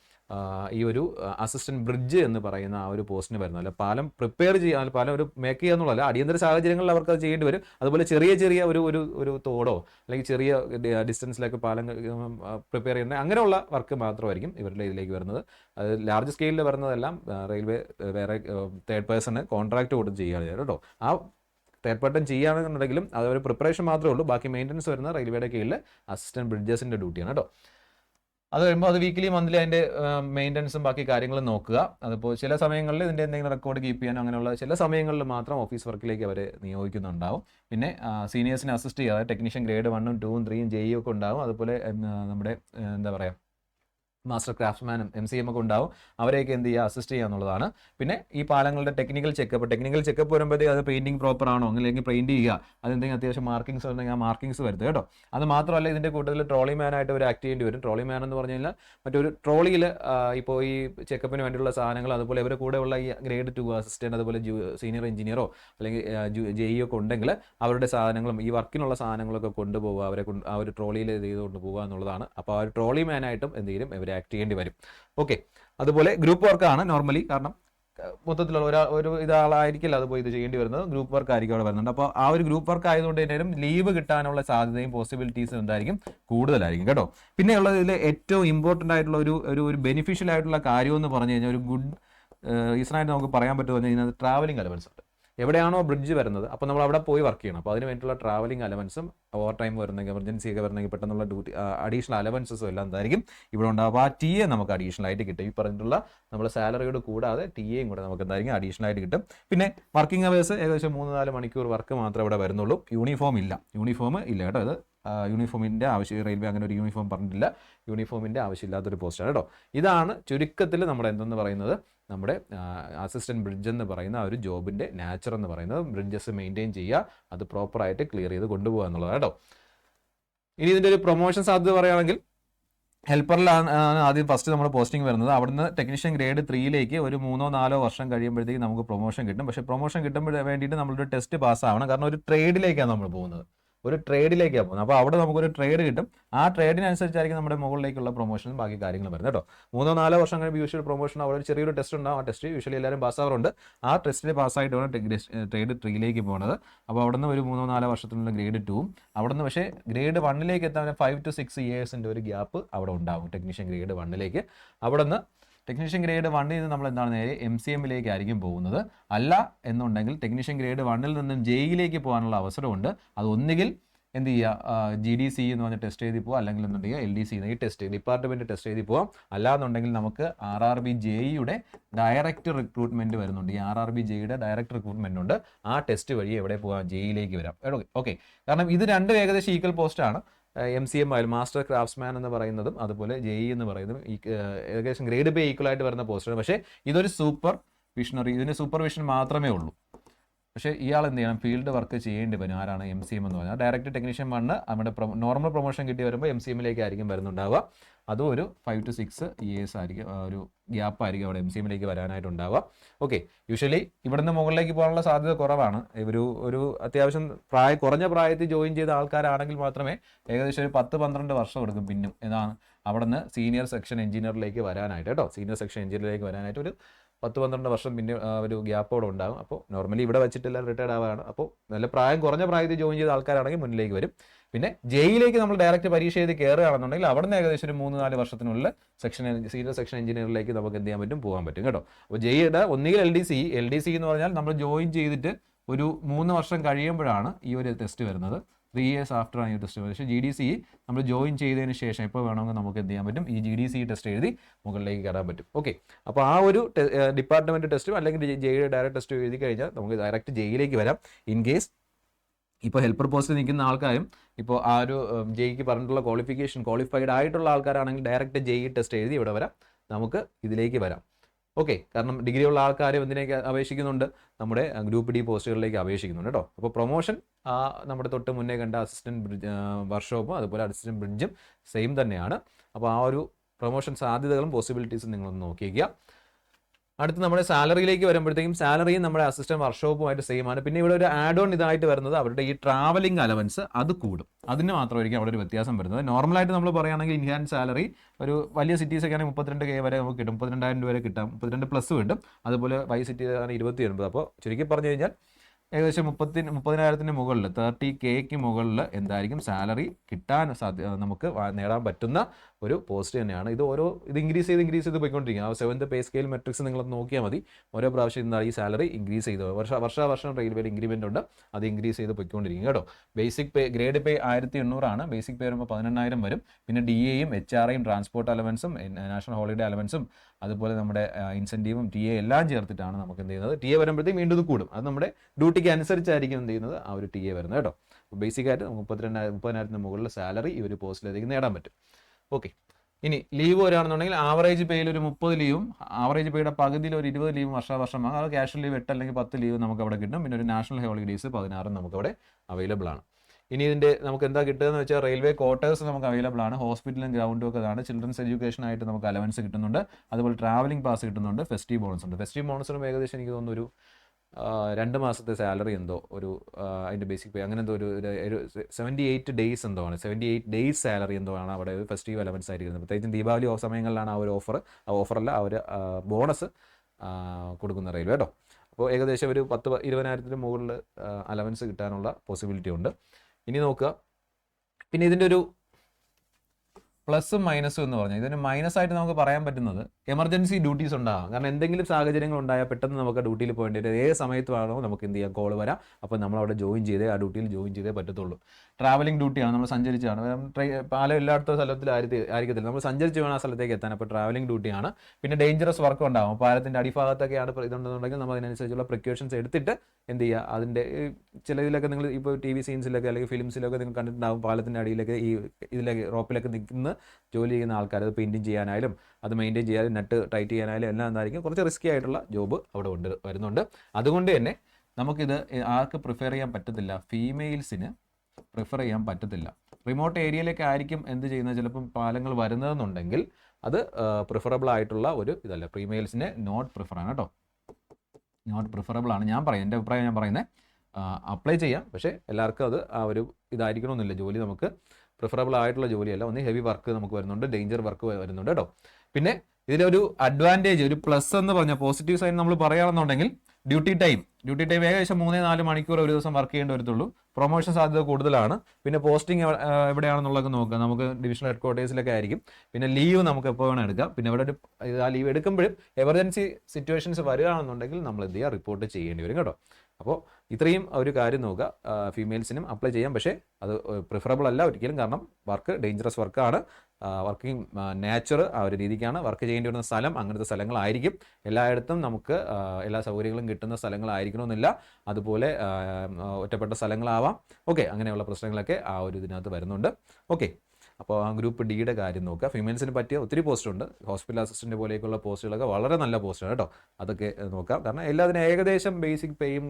ഈ ഒരു അസിസ്റ്റന്റ് ബ്രിഡ്ജ് എന്ന് പറയുന്ന ആ ഒരു പോസ്റ്റിന് വരുന്നത് അല്ല പാലം പ്രിപ്പയർ ചെയ്യാൻ പാലം ഒരു മേക്ക് ചെയ്യുക എന്നുള്ളതല്ല അടിയന്തര സാഹചര്യങ്ങളിൽ അവർക്ക് അത് ചെയ്യേണ്ടി വരും. അതുപോലെ ചെറിയ ചെറിയ ഒരു ഒരു ഒരു തോടോ അല്ലെങ്കിൽ ചെറിയ ഡിസ്റ്റൻസിലേക്ക് പാലം പ്രിപ്പയർ ചെയ്യുന്ന അങ്ങനെയുള്ള വർക്ക് മാത്രമായിരിക്കും ഇവരുടെ ഇതിലേക്ക് വരുന്നത്. അത് ലാർജ് സ്കെയിലിൽ വരുന്നതെല്ലാം റെയിൽവേ വേറെ തേർഡ് പേഴ്സണ് കോൺട്രാക്ട് കൊടുത്ത് ചെയ്യുകയാണ് കേട്ടോ. ആ തേർഡ് പാർട്ടൻ ചെയ്യുകയാണെന്നുണ്ടെങ്കിലും അത് ഒരു പ്രിപ്പറേഷൻ മാത്രമേ ഉള്ളൂ. ബാക്കി മെയിന്റനൻസ് വരുന്ന റെയിൽവേയുടെ കീഴിൽ അസിസ്റ്റന്റ് ബ്രിഡ്ജസിന്റെ ഡ്യൂട്ടിയാണ് കേട്ടോ. അത് വരുമ്പോൾ അത് വീക്കിലി മന്ത്ലി അതിന്റെ മെയിന്റനൻസും ബാക്കി കാര്യങ്ങളും നോക്കുക. അതിപ്പോൾ ചില സമയങ്ങളിൽ ഇതിന്റെ എന്തെങ്കിലും റെക്കോർഡ് കീപ്പ് ചെയ്യാനോ അങ്ങനെയുള്ള ചില സമയങ്ങളിൽ മാത്രം ഓഫീസ് വർക്കിലേക്ക് അവർ നിയോഗിക്കുന്നുണ്ടാവും. പിന്നെ സീനിയേഴ്സിനെ അസിസ്റ്റ് ചെയ്യുക. അതായത് ടെക്നീഷ്യൻ ഗ്രേഡ് വണ്ണും ടൂവും ത്രീയും ജെയും ഒക്കെ ഉണ്ടാവും. അതുപോലെ നമ്മുടെ എന്താ പറയുക മാസ്റ്റർ ക്രാഫ്റ്റ്മാനും എം സി എം ഒക്കെ ഉണ്ടാവും. അവരെയൊക്കെ എന്ത് ചെയ്യുക അസിസ്റ്റ് ചെയ്യുക എന്നുള്ളതാണ്. പിന്നെ ഈ പാലങ്ങളുടെ ടെക്നിക്കൽ ചെക്കപ്പ് ടെക്നിക്കൽ ചെക്കപ്പ് വരുമ്പോഴത്തേക്ക് അത് പെയിന്റിംഗ് പ്രോപ്പർ ആണോ? അല്ലെങ്കിൽ പെയിന്റ് ചെയ്യുക. അതെന്തെങ്കിലും അത്യാവശ്യം മാർക്കിങ്സ് ഉണ്ടെങ്കിൽ ആ മാർക്കിങ്സ് വരുത്തുക കേട്ടോ. അത് മാത്രമല്ല ഇതിന്റെ കൂട്ടത്തിൽ ട്രോളി മാനായിട്ട് ഒരു ആക്ട് ചെയ്യേണ്ടി വരും. ട്രോളി മാൻ എന്ന് പറഞ്ഞു കഴിഞ്ഞാൽ മറ്റൊരു ട്രോളിയിൽ ഇപ്പോൾ ഈ ചെക്കപ്പിന് വേണ്ടിയുള്ള സാധനങ്ങൾ അതുപോലെ ഇവരുടെ കൂടെയുള്ള ഈ ഗ്രേഡ് ടു അസിസ്റ്റന്റ് അതുപോലെ സീനിയർ എഞ്ചിനീയറോ അല്ലെങ്കിൽ ജെ ഇ ഒക്കെ ഉണ്ടെങ്കിൽ അവരുടെ സാധനങ്ങളും ഈ വർക്കിനുള്ള സാധനങ്ങളൊക്കെ കൊണ്ടുപോകുക അവരെ കൊണ്ട് ആ ഒരു ട്രോളിയിൽ ചെയ്തുകൊണ്ട് പോകുക എന്നുള്ളതാണ്. അപ്പോൾ ആ ഒരു ട്രോളി മാനായിട്ടും എന്തെങ്കിലും ചെയ്യും? ആക്ട് ചെയ്യേണ്ടി വരും. ഓക്കെ അതുപോലെ ഗ്രൂപ്പ് വർക്കാണ് നോർമലി കാരണം മൊത്തത്തിലുള്ള ഒരാൾ ഒരു ഇതാളായിരിക്കില്ല അത് പോയി ഇത് ചെയ്യേണ്ടി വരുന്നത്. ഗ്രൂപ്പ് വർക്ക് ആയിരിക്കും അവിടെ വരുന്നുണ്ട് അപ്പോൾ ആ ഒരു ഗ്രൂപ്പ് വർക്ക് ആയതുകൊണ്ട് തന്നെ ലീവ് കിട്ടാനുള്ള സാധ്യതയും പോസിബിലിറ്റീസും എന്തായിരിക്കും? കൂടുതലായിരിക്കും കേട്ടോ. പിന്നെ പിന്നെയുള്ളത് ഇതിൽ ഏറ്റവും ഇമ്പോർട്ടന്റ് ആയിട്ടുള്ള ഒരു ഒരു ബെനിഫിഷ്യൽ ആയിട്ടുള്ള കാര്യം എന്ന് പറഞ്ഞു കഴിഞ്ഞാൽ ഒരു ഗുഡ് റീസണായിട്ട് നമുക്ക് പറയാൻ പറ്റുമെന്ന് കഴിഞ്ഞാൽ ട്രാവലിംഗ് അലവൻസ് ഉണ്ട്. എവിടെയാണോ ബ്രിഡ്ജ് വരുന്നത് അപ്പോൾ നമ്മൾ അവിടെ പോയി വർക്ക് ചെയ്യണം. അപ്പോൾ അതിന് വേണ്ടിയിട്ടുള്ള ട്രാവലിംഗ് അലവൻസും ഓവർ ടൈം വരുന്നെങ്കിൽ എമർജൻസി ഒക്കെ വരുന്നെങ്കിൽ പെട്ടെന്നുള്ള ഡ്യൂട്ടി അഡീഷണൽ അലവൻസസും എല്ലാം എന്തായിരിക്കും ഇവിടെ ഉണ്ടാകും ആ ടി എ നമുക്ക് അഡീഷണൽ ആയിട്ട് കിട്ടും. ഈ പറഞ്ഞിട്ടുള്ള നമ്മൾ സാലറിയോട് കൂടാതെ ടി എയും കൂടെ നമുക്ക് എന്തായിരിക്കും അഡീഷണൽ ആയിട്ട് കിട്ടും. പിന്നെ വർക്കിംഗ് അവേഴ്സ് ഏകദേശം മൂന്ന് നാല് മണിക്കൂർ വർക്ക് മാത്രമേ ഇവിടെ വരുന്നുള്ളൂ. യൂണിഫോം ഇല്ല. യൂണിഫോം ഇല്ല കേട്ടോ ഇത്. യൂണിഫോമിന്റെ ആവശ്യം റെയിൽവേ അങ്ങനെ ഒരു യൂണിഫോം പറഞ്ഞിട്ടില്ല. യൂണിഫോമിന്റെ ആവശ്യമില്ലാത്തൊരു പോസ്റ്റാണ് കേട്ടോ. ഇതാണ് ചുരുക്കത്തിൽ നമ്മുടെ എന്തെന്ന് പറയുന്നത്? നമ്മുടെ അസിസ്റ്റന്റ് ബ്രിഡ്ജ് എന്ന് പറയുന്ന ആ ഒരു ജോബിന്റെ നാച്ചർ എന്ന് പറയുന്നത് ബ്രിഡ്ജസ് മെയിന്റെയിൻ ചെയ്യുക അത് പ്രോപ്പറായിട്ട് ക്ലിയർ ചെയ്ത് കൊണ്ടുപോകുക എന്നുള്ളതാണ് കേട്ടോ. ഇനി ഇതിന്റെ ഒരു പ്രൊമോഷൻ സാധ്യത പറയുകയാണെങ്കിൽ ഹെൽപ്പറിലാണ് ആദ്യം ഫസ്റ്റ് നമ്മൾ പോസ്റ്റിംഗ് വരുന്നത്. അവിടുന്ന് ടെക്നീഷ്യൻ ഗ്രേഡ് ത്രീയിലേക്ക് ഒരു മൂന്നോ നാലോ വർഷം കഴിയുമ്പോഴത്തേക്ക് നമുക്ക് പ്രൊമോഷൻ കിട്ടും. പക്ഷേ പ്രൊമോഷൻ കിട്ടുമ്പോൾ വേണ്ടിയിട്ട് നമ്മളൊരു ടെസ്റ്റ് പാസ്സാവണം കാരണം ഒരു ട്രേഡിലേക്കാണ് നമ്മൾ പോകുന്നത്. ഒരു ട്രേഡിലേക്കാണ് പോകുന്നത്. അപ്പോൾ അവിടെ നമുക്കൊരു ട്രേഡ് കിട്ടും. ആ ട്രേഡിനനുസരിച്ചായിരിക്കും നമ്മുടെ മുകളിലേക്കുള്ള പ്രൊമോഷനും ബാക്കി കാര്യങ്ങളും വരുന്നത് കേട്ടോ. മൂന്നോ നാലോ വർഷം കഴിയുമ്പോൾ യൂഷ്വൽ പ്രൊമോഷൻ അവിടെ ഒരു ചെറിയൊരു ടെസ്റ്റ് ഉണ്ടാവും. ആ ടെസ്റ്റ് യൂഷ്വലി എല്ലാവരും പാസ്സാവാറുണ്ട് ആ ടെസ്റ്റിൽ പാസ്സായിട്ട് വേണം ട്രേഡ് ത്രീയിലേക്ക് പോകുന്നത് അപ്പോൾ അവിടെ നിന്ന് ഒരു മൂന്നോ നാലോ വർഷത്തിനുള്ള ഗ്രേഡ് ടൂവും അവിടെ നിന്ന് പക്ഷേ ഗ്രേഡ് വണ്ണിലേക്ക് എത്താൻ ഫൈവ് ടു സിക്സ് ഇയേഴ്സിന്റെ ഒരു ഗ്യാപ്പ് അവിടെ ഉണ്ടാവും. ടെക്നീഷ്യൻ ഗ്രേഡ് വണ്ണിലേക്ക് അവിടെ നിന്ന് ടെക്നീഷ്യൻ ഗ്രേഡ് വണ്ണിൽ നിന്ന് നമ്മൾ എന്താണ് നേരെ എം സി എമ്മിലേക്കായിരിക്കും പോകുന്നത്. അല്ല എന്നുണ്ടെങ്കിൽ ടെക്നീഷ്യൻ ഗ്രേഡ് വണ്ണിൽ നിന്നും ജെയിലേക്ക് പോകാനുള്ള അവസരമുണ്ട്. അത് ഒന്നുകിൽ എന്ത് ചെയ്യുക? ജി ഡി സി എന്ന് പറഞ്ഞ ടെസ്റ്റ് എഴുതി പോകാം അല്ലെങ്കിൽ എന്നുണ്ടെങ്കിൽ L D C E test department test എഴുതി പോകാം അല്ലാന്നുണ്ടെങ്കിൽ നമുക്ക് ആർ ആർ ബി ജെയുടെ ഡയറക്റ്റ് റിക്രൂട്ട്മെന്റ് വരുന്നുണ്ട്. ഈ ആർ ആർ ബി ജെയുടെ ഡയറക്റ്റ് റിക്രൂട്ട്മെന്റ് ഉണ്ട്. ആ ടെസ്റ്റ് വഴി എവിടെ പോകാം ജെയിലേക്ക് വരാം. ഓക്കെ കാരണം ഇത് രണ്ടും ഏകദേശം ഈക്വൽ പോസ്റ്റാണ് എം സി എം ആയാലും മാസ്റ്റർ ക്രാഫ്റ്റ്സ്മാൻ എന്ന് പറയുന്നതും അതുപോലെ ജെ ഇ എന്ന് പറയുന്നതും ഏകദേശം ഗ്രേഡ് പേ ഈക്വൽ ആയിട്ട് വരുന്ന പോസ്റ്റാണ് പക്ഷേ ഇതൊരു സൂപ്പർ വിഷണറി ഇതിന് സൂപ്പർവിഷൻ മാത്രമേ ഉള്ളൂ. പക്ഷേ ഇയാൾ എന്ത് ചെയ്യണം? ഫീൽഡ് വർക്ക് ചെയ്യേണ്ടി വരും. ആരാണ്? എം സി എം എന്ന് പറഞ്ഞാൽ. ഡയറക്റ്റ് ടെക്നീഷ്യൻ വണ്ണ് നമ്മുടെ നോർമൽ പ്രൊമോഷൻ കിട്ടി വരുമ്പോൾ എം സി എമ്മിലേക്ക് ആയിരിക്കും വരുന്നുണ്ടാവുക. അതും ഒരു ഫൈവ് ടു സിക്സ് ഇയേഴ്സ് ആയിരിക്കും ഒരു ഗ്യാപ്പ് ആയിരിക്കും അവിടെ എം സി എമ്മിലേക്ക് വരാനായിട്ടുണ്ടാവുക. ഓക്കെ യൂഷ്വലി ഇവിടുന്ന് മുകളിലേക്ക് പോകാനുള്ള സാധ്യത കുറവാണ്. ഒരു ഒരു അത്യാവശ്യം പ്രായ കുറഞ്ഞ പ്രായത്തിൽ ജോയിൻ ചെയ്ത ആൾക്കാരാണെങ്കിൽ മാത്രമേ ഏകദേശം ഒരു പത്ത് പന്ത്രണ്ട് വർഷം എടുക്കും പിന്നും. ഇതാണ് അവിടെ നിന്ന് സീനിയർ സെക്ഷൻ എഞ്ചിനീയറിലേക്ക് വരാനായിട്ട് കേട്ടോ. സീനിയർ സെക്ഷൻ എഞ്ചിനീയറിലേക്ക് വരാനായിട്ട് ഒരു പത്ത് പന്ത്രണ്ട് വർഷം പിന്നെ ഒരു ഗ്യാപ്പ് അവിടെ ഉണ്ടാകും. അപ്പോൾ നോർമലി ഇവിടെ വെച്ചിട്ടില്ല റിട്ടയർഡ് ആവുകയാണ് അപ്പോൾ നല്ല പ്രായം കുറഞ്ഞ പ്രായത്തിൽ ജോയിൻ ചെയ്ത ആൾക്കാരാണെങ്കിൽ മുന്നിലേക്ക് വരും. പിന്നെ ജയിലേക്ക് നമ്മൾ ഡയറക്റ്റ് പരീക്ഷ ചെയ്ത് കയറുകയാണെന്നുണ്ടെങ്കിൽ അവിടെ നിന്ന് ഏകദേശം ഒരു മൂന്ന് നാല് വർഷത്തിനുള്ളിൽ സെക്ഷൻ സീനിയർ സെക്ഷൻ എഞ്ചിനീയറിലേക്ക് നമുക്ക് എന്ത് ചെയ്യാൻ പറ്റും? പോകാൻ പറ്റും കേട്ടോ. അപ്പോൾ ജയിയുടെ ഒന്നുകിൽ L D C L D C എന്ന് പറഞ്ഞാൽ നമ്മൾ ജോയിൻ ചെയ്തിട്ട് ഒരു മൂന്ന് വർഷം കഴിയുമ്പോഴാണ് ഈ ഒരു ടെസ്റ്റ് വരുന്നത്. ത്രീ ഇയേഴ്സ് ആഫ്റ്റർ ആണ് ഈ ടെസ്റ്റ് പക്ഷേ ജി ഡി സി നമ്മൾ ജോയിൻ ചെയ്തതിന് ശേഷം ഇപ്പോൾ വേണമെങ്കിൽ നമുക്ക് എന്ത് ചെയ്യാൻ പറ്റും? ഈ ജി ഡി സി ടെസ്റ്റ് എഴുതി മുകളിലേക്ക് കയറാൻ പറ്റും. ഓക്കെ അപ്പോൾ ആ ഒരു ഡിപ്പാർട്ട്മെന്റ് ടെസ്റ്റും അല്ലെങ്കിൽ ജെയുടെ ഡയറക്റ്റ് ടെസ്റ്റ് എഴുതി കഴിഞ്ഞാൽ നമുക്ക് ഡയറക്റ്റ് ജെയിലേക്ക് വരാം. ഇൻ കേസ് ഇപ്പോൾ ഹെൽപ്പർ പോസ്റ്റിൽ നിൽക്കുന്ന ആൾക്കാരും ഇപ്പോൾ ആ ഒരു ജെയ്ക്ക് പറഞ്ഞിട്ടുള്ള ക്വാളിഫിക്കേഷൻ ക്വാളിഫൈഡ് ആയിട്ടുള്ള ആൾക്കാരാണെങ്കിൽ ഡയറക്റ്റ് ജെഇ ടെസ്റ്റ് എഴുതി ഇവിടെ വരാം. നമുക്ക് ഇതിലേക്ക് വരാം. ഓക്കെ കാരണം ഡിഗ്രി ഉള്ള ആൾക്കാർ എന്തിനേക്ക് അപേക്ഷിക്കുന്നുണ്ട്? നമ്മുടെ ഗ്രൂപ്പ് ഡി പോസ്റ്റുകളിലേക്ക് അപേക്ഷിക്കുന്നുണ്ട് കേട്ടോ. അപ്പോൾ പ്രൊമോഷൻ ആ നമ്മുടെ തൊട്ട് മുന്നേ കണ്ട അസിസ്റ്റന്റ് ബ്രിഡ്ജ് വർക്ക്ഷോപ്പും അതുപോലെ അസിസ്റ്റന്റ് ബ്രിഡ്ജും സെയിം തന്നെയാണ്. അപ്പോൾ ആ ഒരു പ്രൊമോഷൻ സാധ്യതകളും പോസിബിലിറ്റീസും നിങ്ങളൊന്ന് നോക്കിയിരിക്കുക അടുത്ത് നമ്മുടെ സാലറിയിലേക്ക് വരുമ്പോഴത്തേക്കും സാലറിയും നമ്മുടെ അസിസ്റ്റന്റ് വർക്ക്ഷോപ്പുമായിട്ട് സെയിം ആണ്. പിന്നെ ഇവിടെ ഒരു ആഡ് ഓൺ ഇതായിട്ട് വരുന്നത് അവരുടെ ഈ ട്രാവലിംഗ് അലവൻസ് അത് കൂടും. അതിന് മാത്രമായിരിക്കും അവിടെ ഒരു വ്യത്യാസം വരുന്നത്. നോർമലായിട്ട് നമ്മൾ പറയുകയാണെങ്കിൽ ഇൻഹാൻ സാലറി ഒരു വലിയ സിറ്റീസ് ഒക്കെ ആണെങ്കിൽ മുപ്പത്തിരണ്ട് കെ വരെ നമുക്ക് കിട്ടും. മുപ്പത്തിരണ്ടായിരം രൂപ വരെ കിട്ടാം. മുപ്പത്തിരണ്ട് പ്ലസ് കിട്ടും. അതുപോലെ വൈ സിറ്റി ആണ് ഇരുപത്തി ഒൻപത്. അപ്പോൾ ചുരുക്കി പറഞ്ഞു കഴിഞ്ഞാൽ ഏകദേശം മുപ്പത്തി മുപ്പതിനായിരത്തിന് മുകളിൽ തേർട്ടി കെക്ക് മുകളിൽ എന്തായിരിക്കും സാലറി കിട്ടാൻ സാധ്യ നമുക്ക് നേടാൻ പറ്റുന്ന ഒരു പോസ്റ്റ് തന്നെയാണ്. ഇത് ഓരോ ഇത് ഇൻക്രീസ് ചെയ്ത് ഇൻക്രീസ് ചെയ്ത് പോയിക്കൊണ്ടിരിക്കും ആ സെവൻത് പേ സ്കെയിൽ മെട്രിക്സ് നിങ്ങൾ നോക്കിയാൽ മതി. ഓരോ പ്രാവശ്യം എന്താ ഈ സാലറി ഇൻക്രീസ് ചെയ്ത് വർഷ വർഷാവർഷം റെയിൽവേയിൽ ഇൻക്രിമെന്റ് ഉണ്ട്. അത് ഇൻക്രീസ് ചെയ്ത് പോയിക്കൊണ്ടിരിക്കും കേട്ടോ. ബേസിക് പേ ഗ്രേഡ് പേ ആയിരത്തി എണ്ണൂറാണ് ബേസിക് പേ വരുമ്പോൾ പതിനെണ്ണായിരം വരും. പിന്നെ ഡി എയും എച്ച് ആർ ഐയും ട്രാൻസ്പോർട്ട് അലവൻസും നാഷണൽ ഹോളിഡേ അലവൻസും അതുപോലെ നമ്മുടെ ഇൻസെന്റീവും ടി എ എല്ലാം ചേർത്തിട്ടാണ് നമുക്ക് എന്ത് ചെയ്യുന്നത്. ടി എ വരുമ്പോഴത്തേക്കും വീണ്ടും കൂടും. അത് നമ്മുടെ ഡ്യൂട്ടിക്ക് അനുസരിച്ചായിരിക്കും എന്ത് ചെയ്യുന്നത് ആ ഒരു ടി എ വരുന്നത് കേട്ടോ. ബേസിക്കായിട്ട് മുപ്പത്തിരണ്ടായിരം മുപ്പതിനായിരത്തിന് മുകളിൽ സാലറി ഈ ഒരു പോസ്റ്റിലേക്ക് നേടാൻ പറ്റും. ഓക്കെ ഇനി ലീവ് വരികയാണെന്നുണ്ടെങ്കിൽ ആവറേജ് പേയിൽ ഒരു മുപ്പത് ലീവും ആവറേജ് പേയുടെ പകുതിയിൽ ഒരു ഇരുപത് ലീവും വർഷാവർഷം വാങ്ങാം അത് ക്യാഷ് ലീവ് എട്ട് അല്ലെങ്കിൽ പത്ത് ലീവ് നമുക്ക് അവിടെ കിട്ടും. പിന്നെ ഒരു നാഷണൽ ഹോളിഡേയ്സ് പതിനാറും നമുക്ക് അവിടെ അവൈലബിൾ ആണ്. ഇനി ഇതിന്റെ നമുക്ക് എന്താ കിട്ടുകയെന്ന് വെച്ചാൽ റെയിൽവേ ക്വാർട്ടേഴ്സ് നമുക്ക് അവൈലബിൾ ആണ്. ഹോസ്പിറ്റലും ഗ്രൗണ്ടും ഒക്കെ ആണ് ചിൽഡ്രൻസ് എഡ്യൂക്കേഷൻ ആയിട്ട് നമുക്ക് അലവൻസ് കിട്ടുന്നുണ്ട്. അതുപോലെ ട്രാവലിംഗ് പാസ് കിട്ടുന്നുണ്ട്. ഫെസ്റ്റീവ് ബോണസ് ഉണ്ട്. ഫെസ്റ്റീവ് ബോണസിനും ഏകദേശം എനിക്ക് തോന്നുന്നു ഒരു രണ്ട് മാസത്തെ സാലറി എന്തോ ഒരു അതിന്റെ ബേസിക് പേ അങ്ങനെ എന്തോ ഒരു ഒരു സെവന്റി എയ്റ്റ് ഡേയ്സ് എന്തോ ആണ്. സെവന്റി എയ്റ്റ് ഡേയ്സ് സാലറി എന്തോ ആണ് അവിടെ ഒരു ഫെസ്റ്റീവ് എലവൻസ് ആയിരിക്കുന്നത്. പ്രത്യേകിച്ചും ദീപാവലി സമയങ്ങളിലാണ് ആ ഒരു ഓഫർ ആ ഓഫറല്ല ആ ഒരു ബോണസ് കൊടുക്കുന്ന റെയിൽവേ കേട്ടോ അപ്പോൾ ഏകദേശം ഒരു പത്ത് ഇരുപതിനായിരത്തിന് മുകളിൽ അലവൻസ് കിട്ടാനുള്ള പോസിബിലിറ്റി ഉണ്ട്. ഇനി നോക്കുക. പിന്നെ ഇതിന്റെ ഒരു പ്ലസും മൈനസും എന്ന് പറഞ്ഞാൽ ഇതിന് മൈനസ് ആയിട്ട് നമുക്ക് പറയാൻ പറ്റുന്നത് എമർജൻസി ഡ്യൂട്ടീസ് ഉണ്ടാകാം. കാരണം എന്തെങ്കിലും സാഹചര്യങ്ങൾ ഉണ്ടായാൽ പെട്ടെന്ന് നമുക്ക് ഡ്യൂട്ടിയിൽ പോകേണ്ടി വരും. ഏത് സമയത്ത് വേണോ നമുക്ക് എന്ത് ചെയ്യാം? കോൾ വരാം. അപ്പോൾ നമ്മൾ അവിടെ ജോയിൻ ചെയ്തേ ആ ഡ്യൂട്ടിയിൽ ജോയിൻ ചെയ്തേ പറ്റത്തുള്ളൂ. ട്രാവലിംഗ് ഡ്യൂട്ടിയാണ് നമ്മൾ സഞ്ചരിച്ചാണ്. പാല എല്ലായിടത്തും സ്ഥലത്തിൽ ആയിരിക്കത്തില്ല. നമ്മൾ സഞ്ചരിച്ച് വേണം ആ സ്ഥലത്തേക്ക് എത്താൻ. അപ്പോൾ ട്രാവലിംഗ് ഡ്യൂട്ടിയാണ് പിന്നെ ഡേഞ്ചറസ് വർക്ക് ഉണ്ടാകും പാലത്തിന്റെ അടിഭാഗത്തൊക്കെയാണ് ഇതുണ്ടെന്നുണ്ടെങ്കിൽ നമ്മൾ അതിനനുസരിച്ചുള്ള പ്രിക്കോഷൻസ് എടുത്തിട്ട് എന്ത് ചെയ്യുക? അതിന്റെ ഈ ചില ഇതിലൊക്കെ നിങ്ങൾ ഇപ്പോൾ ടി വി സീൻസിലൊക്കെ അല്ലെങ്കിൽ ഫിലിംസിലൊക്കെ നിങ്ങൾ കണ്ടിട്ടുണ്ടാകും പാലത്തിന്റെ അടിയിലൊക്കെ ഈ ഇതിലൊക്കെ റോപ്പിലൊക്കെ നിൽക്കുന്ന ജോലി ചെയ്യുന്ന ആൾക്കാർ അത് പെയിന്റിങ് ചെയ്യാനായാലും അത് മെയിന്റെയിൻ ചെയ്യാനും നട്ട് ടൈറ്റ് ചെയ്യാനായാലും എല്ലാം എന്തായിരിക്കും. കുറച്ച് റിസ്ക്കി ആയിട്ടുള്ള ജോബ് അവിടെ ഉണ്ട് വരുന്നുണ്ട്. അതുകൊണ്ട് തന്നെ നമുക്കിത് ആർക്ക് പ്രിഫർ ചെയ്യാൻ പറ്റത്തില്ല ഫീമെയിൽസിന് പ്രിഫർ ചെയ്യാൻ പറ്റത്തില്ല. റിമോട്ട് ഏരിയയിലേക്ക് ആയിരിക്കും എന്ത് ചെയ്യുന്നത്? ചിലപ്പം പാലങ്ങൾ വരുന്നതെന്നുണ്ടെങ്കിൽ അത് പ്രിഫറബിൾ ആയിട്ടുള്ള ഒരു ഇതല്ല പ്രീമെയിൽസിനെ നോട്ട് പ്രിഫർ ആണ് കേട്ടോ. നോട്ട് പ്രിഫറബിൾ ആണ്. ഞാൻ പറയുന്നത് എന്റെ അഭിപ്രായം ഞാൻ പറയുന്നത് അപ്ലൈ ചെയ്യാം. പക്ഷേ എല്ലാവർക്കും അത് ആ ഒരു ഇതായിരിക്കണമെന്നില്ല. ജോലി നമുക്ക് പ്രിഫറബിൾ ആയിട്ടുള്ള ജോലിയല്ല. ഒന്ന് ഹെവി വർക്ക് നമുക്ക് വരുന്നുണ്ട്. ഡേഞ്ചർ വർക്ക് വരുന്നുണ്ട് കേട്ടോ. പിന്നെ ഇതിലൊരു അഡ്വാന്റേജ് ഒരു പ്ലസ് എന്ന് പറഞ്ഞ പോസിറ്റീവ് സൈൻ നമ്മൾ പറയുകയാണെന്നുണ്ടെങ്കിൽ ഡ്യൂട്ടി ടൈം ഡ്യൂട്ടി ടൈം ഏകദേശം മൂന്നേ നാല് മണിക്കൂർ ഒരു ദിവസം വർക്ക് ചെയ്യേണ്ടി വരത്തുള്ളൂ. പ്രൊമോഷൻ സാധ്യത കൂടുതലാണ്. പിന്നെ പോസ്റ്റിംഗ് എവിടെയാണെന്നുള്ളത് നോക്കുക നമുക്ക് ഡിവിഷണൽ ഹെഡ് ക്വാർട്ടേഴ്സിലൊക്കെ ആയിരിക്കും. പിന്നെ ലീവ് നമുക്ക് എപ്പോൾ വേണം എടുക്കാം. പിന്നെ അവിടെ ഒരു ആ ലീവ് എടുക്കുമ്പോഴും എമർജൻസി സിറ്റുവേഷൻസ് വരികയാണെന്നുണ്ടെങ്കിൽ നമ്മൾ എന്ത് ചെയ്യുക? റിപ്പോർട്ട് ചെയ്യേണ്ടി വരും കേട്ടോ. അപ്പോൾ ഇത്രയും ഒരു കാര്യം നോക്കുക. ഫീമെയിൽസിനും അപ്ലൈ ചെയ്യാം. പക്ഷേ അത് പ്രിഫറബിൾ അല്ല ഒരിക്കലും. കാരണം വർക്ക് ഡേഞ്ചറസ് വർക്കാണ് വർക്കിംഗ് നേച്ചർ ആ ഒരു രീതിക്കാണ് വർക്ക് ചെയ്യേണ്ടി വരുന്ന സ്ഥലം. അങ്ങനത്തെ സ്ഥലങ്ങളായിരിക്കും. എല്ലായിടത്തും നമുക്ക് എല്ലാ സൗകര്യങ്ങളും കിട്ടുന്ന സ്ഥലങ്ങളായിരിക്കണമെന്നില്ല. അതുപോലെ ഒറ്റപ്പെട്ട സ്ഥലങ്ങളാവാം. ഓക്കെ അങ്ങനെയുള്ള പ്രശ്നങ്ങളൊക്കെ ആ ഒരു ഇതിനകത്ത് വരുന്നുണ്ട്. ഓക്കെ. അപ്പോൾ ആ ഗ്രൂപ്പ് ഡിയുടെ കാര്യം നോക്കുക. ഫീമെയിൽസിന് പറ്റിയ ഒത്തിരി പോസ്റ്റുണ്ട് ഹോസ്പിറ്റൽ അസിസ്റ്റന്റ് പോലെയൊക്കെയുള്ള പോസ്റ്റുകളൊക്കെ വളരെ നല്ല പോസ്റ്റാണ് കേട്ടോ. അതൊക്കെ നോക്കാം. കാരണം എല്ലാത്തിനും ഏകദേശം ബേസിക് പേയും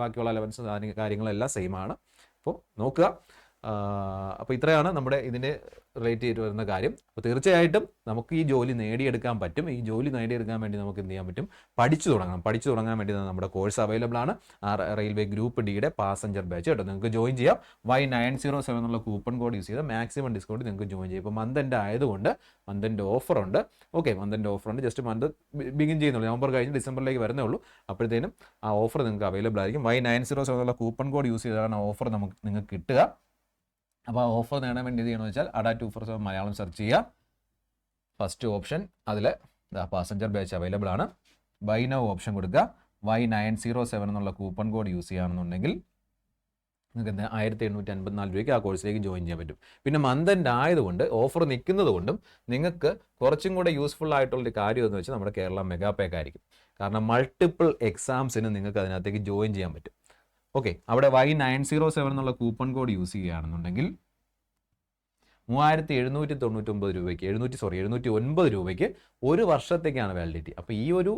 ബാക്കിയുള്ള അലവൻസ് കാര്യങ്ങളെല്ലാം സെയിം ആണ്. അപ്പോൾ നോക്കുക. അപ്പോൾ ഇത്രയാണ് നമ്മുടെ ഇതിന് റിലേറ്റ് ചെയ്ത് വരുന്ന കാര്യം. അപ്പോൾ തീർച്ചയായിട്ടും നമുക്ക് ഈ ജോലി നേടിയെടുക്കാൻ പറ്റും. ഈ ജോലി നേടിയെടുക്കാൻ വേണ്ടി നമുക്ക് എന്ത് ചെയ്യാൻ പറ്റും? പഠിച്ചു തുടങ്ങണം. പഠിച്ചു തുടങ്ങാൻ വേണ്ടി നമ്മുടെ കോഴ്സ് അവൈലബിൾ ആണ്. ആ റെയിൽവേ ഗ്രൂപ്പ് ഡിയുടെ പാസഞ്ചർ ബാച്ച് കേട്ടോ. നിങ്ങൾക്ക് ജോയിൻ ചെയ്യാം. വൈ നയൻ സീറോ സെവൻ എന്നുള്ള കൂപ്പൺ കോഡ് യൂസ് ചെയ്താൽ മാക്സിമം ഡിസ്കൗണ്ട് നിങ്ങൾക്ക് ജോയിൻ ചെയ്യാം. ഇപ്പോൾ മന്ത് എന്റെ ആയതുകൊണ്ട് മന്തിന്റെ ഓഫറുണ്ട് ഓക്കെ മന്തിന്റെ ഓഫറുണ്ട് ജസ്റ്റ് മന്ത് ബിഗിൻ ചെയ്യുന്നുള്ളൂ. നവംബർ കഴിഞ്ഞ് ഡിസംബറിലേക്ക് വരുന്നേ ഉള്ളൂ. അപ്പോഴത്തേനും ആ ഓഫർ നിങ്ങൾക്ക് അവൈലബിൾ ആയിരിക്കും. വൈ നയൻ സീറോ സെവൻ എന്നുള്ള കൂപ്പൺ കോഡ് യൂസ് ചെയ്താണ് ആ ഓഫർ നമുക്ക് നിങ്ങൾക്ക് കിട്ടുക. അപ്പോൾ ഓഫർ നേടാൻ വേണ്ടി എന്ത് ചെയ്യണമെന്ന് വെച്ചാൽ Adda two four seven Malayalam search ചെയ്യുക. ഫസ്റ്റ് ഓപ്ഷൻ അതിൽ പാസഞ്ചർ ബാച്ച് അവൈലബിൾ ആണ്. ബൈ നൗ ഓപ്ഷൻ കൊടുക്കുക. വൈ നയൻ സീറോ സെവൻ എന്നുള്ള കൂപ്പൺ കോഡ് യൂസ് ചെയ്യുകയാണെന്നുണ്ടെങ്കിൽ നിങ്ങൾക്ക് എന്താ ആയിരത്തി എണ്ണൂറ്റി അൻപത്തിനാല് രൂപയ്ക്ക് ആ കോഴ്സിലേക്ക് ജോയിൻ ചെയ്യാൻ പറ്റും. പിന്നെ മന്ത് ആയതുകൊണ്ട് ഓഫർ നിൽക്കുന്നത് കൊണ്ടും നിങ്ങൾക്ക് കുറച്ചും കൂടെ യൂസ്ഫുൾ ആയിട്ടുള്ളൊരു കാര്യം എന്ന് വെച്ചാൽ നമ്മുടെ കേരള മെഗാ പാക്ക് ആയിരിക്കും. കാരണം മൾട്ടിപ്പിൾ എക്സാംസിന് നിങ്ങൾക്ക് അതിനകത്തേക്ക് ജോയിൻ ചെയ്യാൻ പറ്റും. ഓക്കെ അവിടെ വൈ നയൻ സീറോ സെവൻ എന്നുള്ള കൂപ്പൺ കോഡ് യൂസ് ചെയ്യുകയാണെന്നുണ്ടെങ്കിൽ മൂവായിരത്തി എഴുന്നൂറ്റി തൊണ്ണൂറ്റൊമ്പത് രൂപയ്ക്ക് എഴുന്നൂറ്റി സോറി എഴുന്നൂറ്റി ഒൻപത് രൂപയ്ക്ക് ഒരു വർഷത്തേക്കാണ് വാലിഡിറ്റി അപ്പോൾ ഈ ഒരു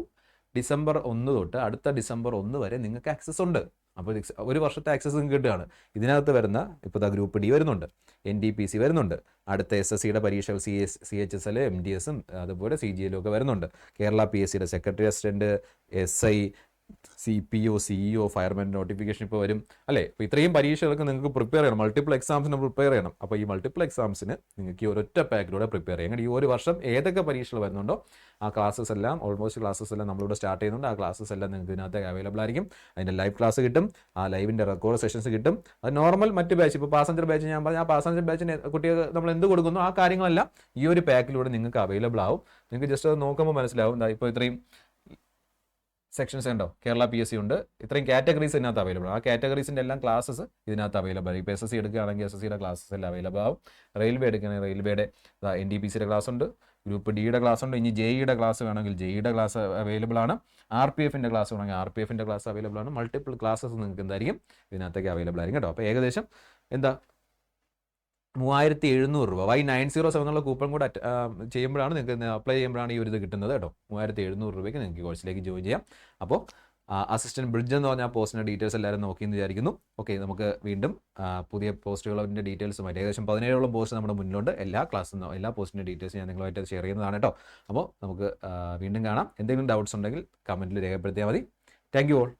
ഡിസംബർ ഒന്ന് തൊട്ട് അടുത്ത ഡിസംബർ ഒന്ന് വരെ നിങ്ങൾക്ക് ആക്സസ് ഉണ്ട്. അപ്പോൾ ഒരു വർഷത്തെ ആക്സസ് നിങ്ങൾക്ക് കിട്ടുകയാണ്. ഇതിനകത്ത് വരുന്ന ഇപ്പോൾ ഗ്രൂപ്പ് ഡി വരുന്നുണ്ട്. എൻ ഡി പി സി വരുന്നുണ്ട്. അടുത്ത എസ് എസ് സിയുടെ പരീക്ഷകൾ C S C H S L M D എസും അതുപോലെ സി ജി എല്ലും ഒക്കെ വരുന്നുണ്ട്. കേരള പി എസ് സിയുടെ secretary assistant S I C P O CEO fireman notification ഇപ്പോൾ വരും. അല്ലേ? അപ്പോൾ ഇത്രയും പരീക്ഷകൾക്ക് നിങ്ങൾക്ക് പ്രിപ്പയർ ചെയ്യണം. മൾട്ടിപ്പിൾ എക്സാംസിന് പ്രിപ്പയർ ചെയ്യണം. അപ്പോൾ ഈ മൾട്ടിപ്പിൾ എക്സാംസിന് നിങ്ങൾക്ക് ഈ ഒരൊറ്റ പാക്കിലൂടെ പ്രിപ്പയർ ചെയ്യാം. ഈ ഒരു വർഷം ഏതൊക്കെ പരീക്ഷകൾ വരുന്നുണ്ടോ ആ ക്ലാസ്സസ് എല്ലാം ഓൾമോസ്റ്റ് ക്ലാസ്സസ് എല്ലാം നമ്മളിവിടെ സ്റ്റാർട്ട് ചെയ്യുന്നുണ്ട്. ആ ക്ലാസ്സസ് എല്ലാം നിങ്ങൾക്ക് ഇതിനകത്ത് അവൈലബിൾ ആയിരിക്കും. അതിന്റെ ലൈവ് ക്ലാസ് കിട്ടും. ആ ലൈവിന്റെ റെക്കോർഡ് സെഷൻസ് കിട്ടും. അത് നോർമൽ മറ്റ് ബാച്ച് ഇപ്പോൾ പാസഞ്ചർ ബാച്ച് ഞാൻ പറഞ്ഞ ആ പാസഞ്ചർ ബാച്ചിന് കുട്ടികൾ നമ്മൾ എന്ത് കൊടുക്കുന്നു ആ കാര്യങ്ങളെല്ലാം ഈ ഒരു പാക്കിലൂടെ നിങ്ങൾക്ക് അവൈലബിൾ ആവും. നിങ്ങൾക്ക് ജസ്റ്റ് അത് നോക്കുമ്പോൾ മനസ്സിലാവും. ഇപ്പോൾ ഇത്രയും സെക്ഷൻസ് ഉണ്ടോ കേരള പി എസ് സി ഉണ്ട്. ഇത്രയും കാറ്റഗറീസ് ഇതിനകത്ത് അവൈലബിൾ ആ കാറ്റഗറീസിന്റെ എല്ലാം ക്ലാസ്സസ് ഇതിനകത്ത് അവൈലബിൾ ഇപ്പോൾ എസ് എസ് സി എടുക്കുകയാണെങ്കിൽ എസ് എസ് സിയുടെ ക്ലാസ്സസ് എല്ലാം അവൈലബിൾ ആവും. റെയിൽവേ എടുക്കുകയാണെങ്കിൽ റെയിൽവേയുടെ എൻ ഡി പി സിയുടെ ക്ലാസ് ഉണ്ട്. ഗ്രൂപ്പ് ഡിയുടെ ക്ലാസ് ഉണ്ട്. ഇനി ജെഇയുടെ ക്ലാസ് വേണമെങ്കിൽ ജെഇയുടെ ക്ലാസ് അവൈലബിൾ ആണ്. ആർ പി എഫിന്റെ ക്ലാസ് വേണമെങ്കിൽ ആർ പി എഫിന്റെ ക്ലാസ് അവൈലബിൾ ആണ്. മൾട്ടിപ്പിൾ ക്ലാസ്സസ് നിങ്ങൾക്ക് എന്തായിരിക്കും? ഇതിനകത്തേക്ക് അവൈലബിൾ ആയിരിക്കും കേട്ടോ. അപ്പോൾ ഏകദേശം എന്താ മൂവായിരത്തി എഴുന്നൂറ് രൂപ. വൈ നയൻ സീറോ സെവൻ എന്നുള്ള കൂപ്പൺ കൂടെ ചെയ്യുമ്പോഴാണ് നിങ്ങൾക്ക് അപ്ലൈ ചെയ്യുമ്പോഴാണ് ഈ ഒരു ഇത് കിട്ടുന്നത് കേട്ടോ. മൂവായിരത്തി എഴുന്നൂറ് രൂപയ്ക്ക് നിങ്ങൾക്ക് കോഴ്സിലേക്ക് ജോയിൻ ചെയ്യാം. അപ്പോൾ അസിസ്റ്റന്റ് ബ്രിഡ്ജ് എന്ന് പറഞ്ഞ പോസ്റ്റിന്റെ ഡീറ്റെയിൽസ് എല്ലാവരും നോക്കിയെന്ന് വിചാരിക്കുന്നു. ഓക്കെ നമുക്ക് വീണ്ടും പുതിയ പോസ്റ്റുകളുടെ ഡീറ്റെയിൽസുമായിട്ട് ഏകദേശം പതിനേഴോളം പോസ്റ്റ് നമ്മുടെ മുന്നിലുണ്ട്. എല്ലാ ക്ലാസ്സിൽ എല്ലാ പോസ്റ്റിന്റെ ഡീറ്റെയിൽസ് ഞാൻ നിങ്ങളുമായിട്ട് ഷെയർ ചെയ്യുന്നതാണ് കേട്ടോ. അപ്പോൾ നമുക്ക് വീണ്ടും കാണാം. എന്തെങ്കിലും ഡൗട്ട്സ് ഉണ്ടെങ്കിൽ കമന്റിൽ രേഖപ്പെടുത്തിയാൽ മതി. Thank you all